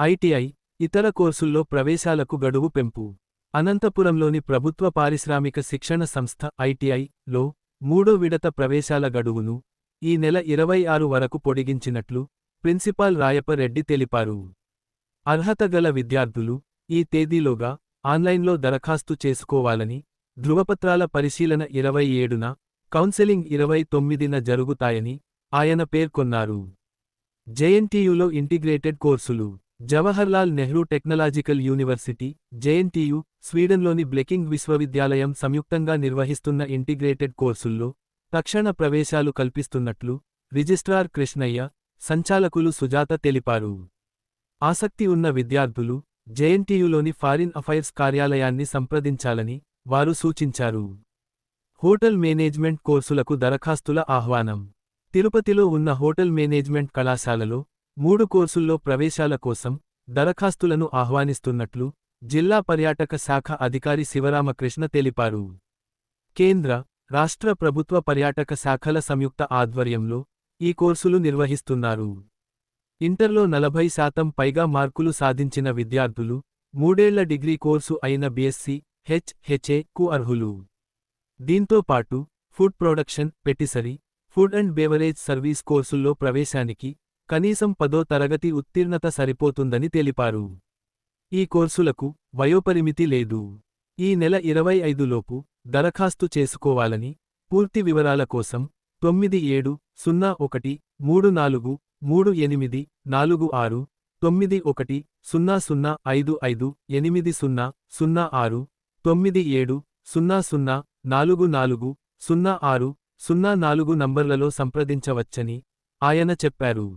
ITI ఇతర కోర్సుల్లో ప్రవేశాలకు గడువు పెంపు. అనంతపురంలోని ప్రభుత్వ పారిశ్రామిక శిక్షణ సంస్థ ఐటీఐ లో మూడో విడత ప్రవేశాల గడువును ఈ నెల ఇరవై ఆరు వరకు పొడిగించినట్లు ప్రిన్సిపాల్ రాయపరెడ్డి తెలిపారు. అర్హత గల విద్యార్థులు ఈ తేదీలోగా ఆన్లైన్లో దరఖాస్తు చేసుకోవాలని ధృవపత్రాల పరిశీలన ఇరవై ఏడున కౌన్సెలింగ్ ఇరవై తొమ్మిదిన జరుగుతాయని ఆయన పేర్కొన్నారు. జేఎన్టీయులో ఇంటిగ్రేటెడ్ కోర్సులు Jawaharlal Nehru technological university JNTU స్వీడన్లోని Blekinge విశ్వవిద్యాలయం సంయుక్తంగా నిర్వహిస్తున్న ఇంటిగ్రేటెడ్ కోర్సుల్లో తక్షణ ప్రవేశాలు కల్పిస్తున్నట్లు రిజిస్ట్రార్ కృష్ణయ్య సంచాలకులు సుజాత తెలిపారు. ఆసక్తి ఉన్న విద్యార్థులు జేఎన్టీయులోని ఫారిన్ అఫైర్స్ కార్యాలయాన్ని సంప్రదించాలని వారు సూచించారు. హోటల్ మేనేజ్మెంట్ కోర్సులకు దరఖాస్తుల ఆహ్వానం. తిరుపతిలో ఉన్న హోటల్ మేనేజ్మెంట్ కళాశాలలో మూడు కోర్సుల్లో ప్రవేశాల కోసం దరఖాస్తులను ఆహ్వానిస్తున్నట్లు జిల్లా పర్యాటక శాఖ అధికారి శివరామకృష్ణ తెలిపారు. కేంద్ర రాష్ట్ర ప్రభుత్వ పర్యాటక శాఖల సంయుక్త ఆధ్వర్యంలో ఈ కోర్సులు నిర్వహిస్తున్నారు. ఇంటర్లో నలభై శాతం పైగా మార్కులు సాధించిన విద్యార్థులు మూడేళ్ళ డిగ్రీ కోర్సు అయిన బీఎస్సీ హెచ్ హెచ్ఏ కు అర్హులు. దీంతో పాటు food production patisserie food and beverage service కోర్సుల్లో ప్రవేశానికి కనీసం పదో తరగతి ఉత్తీర్ణత సరిపోతుందని తెలిపారు. ఈ కోర్సులకు వయోపరిమితి లేదు. ఈ నెల ఇరవై ఐదులోపు దరఖాస్తు చేసుకోవాలని పూర్తి వివరాల కోసం తొమ్మిది ఏడు సున్నా ఒకటి మూడు నాలుగు మూడు ఎనిమిది నాలుగు ఆరు తొమ్మిది ఒకటి సున్నా సున్నా ఐదు ఐదు ఎనిమిది సున్నా సున్నా ఆరు తొమ్మిది ఏడు సున్నా సున్నా నాలుగు నాలుగు సున్నా ఆరు సున్నా నాలుగు నంబర్లలో సంప్రదించవచ్చని ఆయన చెప్పారు.